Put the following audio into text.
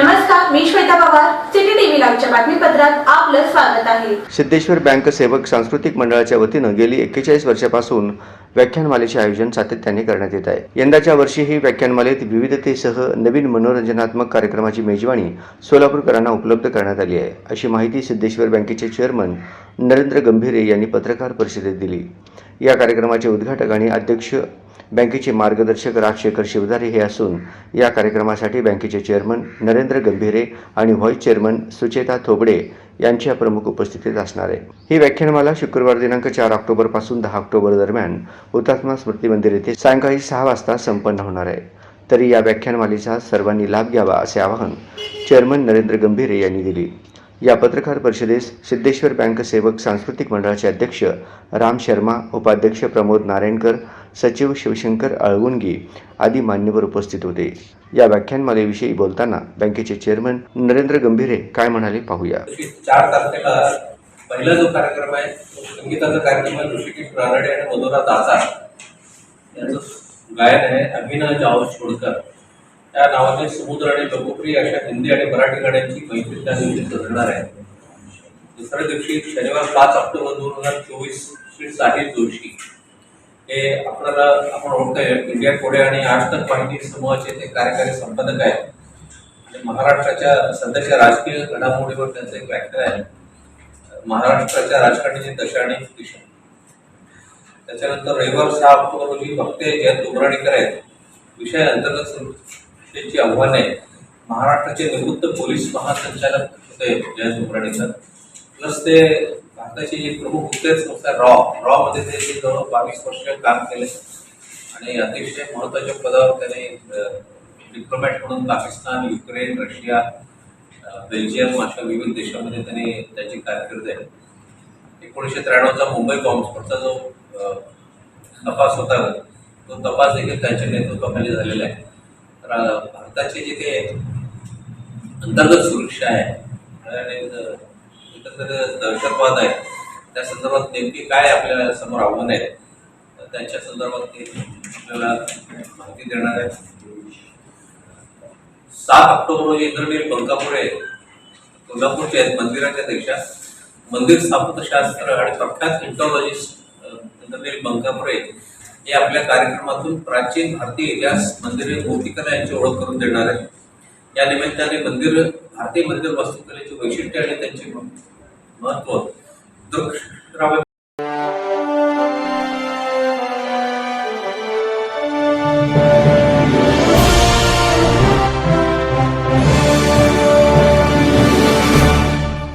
नमस्कार मी Shweta Pawar city TV लाईव्हच्या बातमीपत्रात आपलं स्वागत आहे. सिद्धेश्वर बँक सेवक सांस्कृतिक मंडळाच्या वतीनं गेली एक्केचाळीस वर्षापासून व्याख्यानमालेचे आयोजन सातत्याने करण्यात येत आहे. यंदाच्या वर्षीही व्याख्यानमालेत विविधतेसह नवीन मनोरंजनात्मक कार्यक्रमाची मेजवानी सोलापूरकरांना उपलब्ध करण्यात आली आहे. अशी माहिती सिद्धेश्वर बँकेचे चेअरमन नरेंद्र गंभीरे यांनी पत्रकार परिषदेत दिली. या कार्यक्रमाचे उद्घाटक आणि अध्यक्ष बँकेचे मार्गदर्शक राजशेखर शिवधारे हे असून या कार्यक्रमासाठी बँकेचे चेअरमन नरेंद्र गंभीरे आणि व्हाईस चेअरमन सुचेता थोबडे यांच्या प्रमुख उपस्थितीत असणार आहे. ही व्याख्यानमाला शुक्रवार दिनांक चार ऑक्टोबरपासून दहा ऑक्टोबर दरम्यान हुतात्मा स्मृती मंदिर येथे सायंकाळी सहा वाजता संपन्न होणार आहे. तरी या व्याख्यानमालेचा सर्वांनी लाभ घ्यावा असे आवाहन चेअरमन नरेंद्र गंभीरे यांनी दिली. या पत्रकार परिषदेस सिद्धेश्वर बँक सेवक सांस्कृतिक मंडळाचे अध्यक्ष राम शर्मा उपाध्यक्ष प्रमोद नारायणकर सचिव शिवशंकर अळवुणगी आदी मान्यवर उपस्थित होते. या व्याख्यानमालेविषयी बोलताना बँकेचे चेअरमन नरेंद्र गंभीरे काय म्हणाले पाहूया. चार तारखेला पहिला जो कार्यक्रम आहे संगीताचा कार्यक्रम आहे ऋषिकेश रानडे आणि मधुरा दाचा यांचं गायन आहे अभिनय जावळ छोडकर त्या नावाने समुद्र आणि लोकप्रिय अशा हिंदी आणि मराठी गाण्यांची मैत्री त्या दिवशी सजणार आहे. दुसऱ्या दिवशी शनिवार पाच ऑक्टोबर दोन हजार चोवीस श्री साहिल जोशी. हे आपल्याला आपण ओळखतोय. इंडिया पुढे आणि आज तक माहिती समूहाचे ते कार्यकारी संपादक आहेत. आणि महाराष्ट्राच्या सध्याच्या राजकीय घडामोडीवर त्यांचं एक व्याख्यान आहे. महाराष्ट्राच्या राजकारणाची दशा आणि दिशा. त्याच्यानंतर रविवार सहा ऑक्टोबर रोजी वक्ते जयंत उमराणीकर आहेत. विषय अंतर्गत सुरक्षेची आव्हाने महाराष्ट्राचे निवृत्त पोलीस महासंचालक होते जयंत उमराणीकर प्लस ते भारताची जी प्रमुख गुप्तहेर संस्था रॉ. रॉ मध्ये ते जवळ बावीस वर्ष काम केले. आणि अतिशय महत्त्वाच्या पदावर त्याने डिप्लोमॅट म्हणून पाकिस्तान युक्रेन रशिया बेल्जियम अशा विविध देशामध्ये त्यांनी त्याची कारकीर्द आहे. एकोणीसशे त्र्याण्णवचा मुंबई बॉम्बस्फोटचा जो तपास होता तो तपास देखील त्यांच्या नेतृत्वाखाली झालेला आहे. भारताची जिथे काही अंतर्गत सुरक्षा आहे आणि एकंदर दहशतवाद आहे त्या संदर्भात नेमकी काय आपल्याला समोर आव्हान आहेत त्यांच्या संदर्भात ते आपल्याला माहिती देणार आहे सात ऑक्टोबर रोजी इंद्रनील बंकापुरे कोल्हापूरचे आहेत मंदिराच्या देशात मंदिर स्थापत्यशास्त्र आणि प्रख्यात इंटॉलॉजिस्ट इंद्रनील बंकापुरे हे आपल्या कार्यक्रमातून प्राचीन भारतीय इतिहास मंदिरे मूर्तिकला यांची ओळख करून देणार आहेत. या निमित्ताने मंदिर भारतीय मंदिर वास्तुकलेचे वैशिष्ट्य आणि त्यांचे महत्त्व. दृक